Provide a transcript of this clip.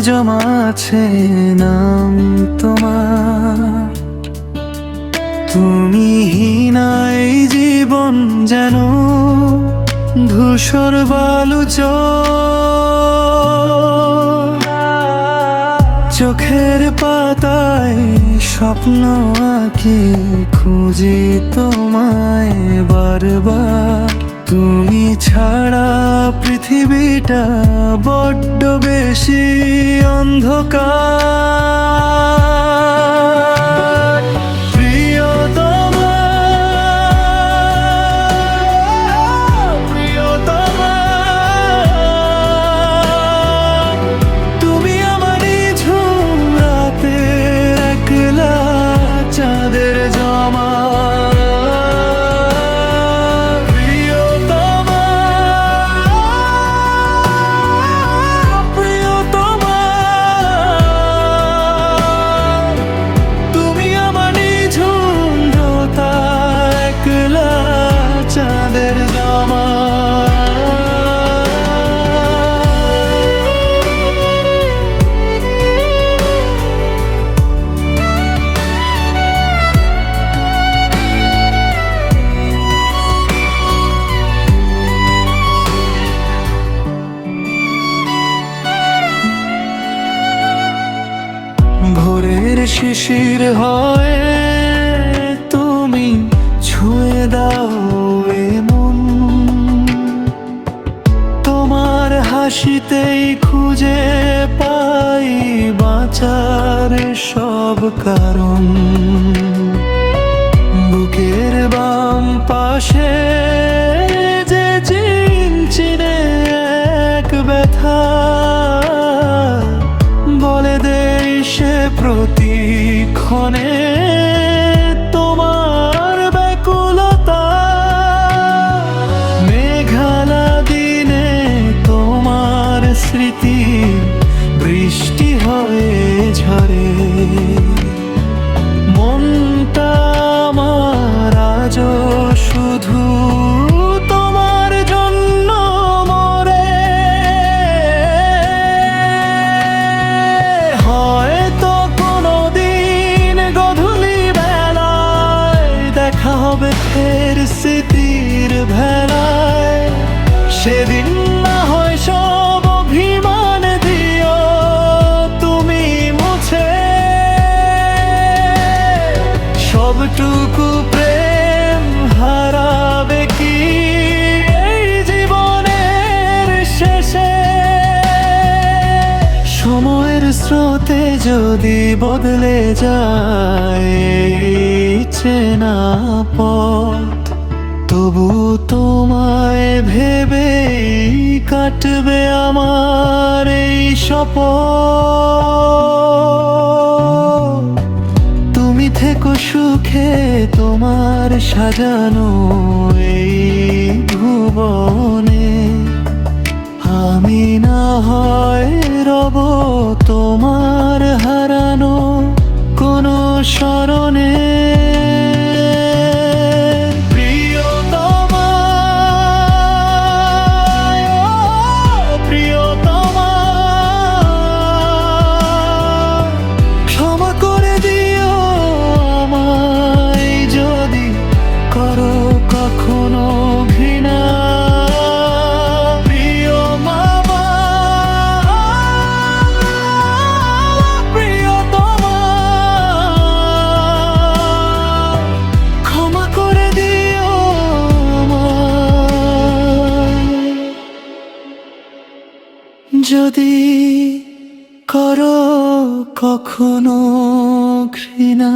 জমা আছে নাম তোমার। তুমি হীনাই জীবন যেন ধূসর বালু চোখের পাতায় স্বপ্ন আঁকি খুঁজি তোমায় বারবার। পৃথিবীটা বড্ড বেশি অন্ধকার। ভোরের শিশির হয় তুমি ছুঁয়ে দাও এমন তোমার হাসিতেই খুঁজে পাই বাঁচার সব কারণ। স্মৃতির ভেলায়, সেদিন না হয় সব অভিমান দিও, তুমি মুছে। সবটুকু প্রেম হারাবে কি জীবনের শেষে? সময়ের স্রোতে যদি বদলে যায় চেনা পথ তবু তোমায় ভেবে কাটবে আমার এই শপথ। তুমি থেকো সুখে তোমার সাজানো এই ভুবনে। আমি না হয় রব তোমার হারানো কোনো স্মরণে। কখনো ঘৃণা। প্রিয় মামা প্রিয়তমা ক্ষমা করে দিও যদি করো কখনো ঘৃণা।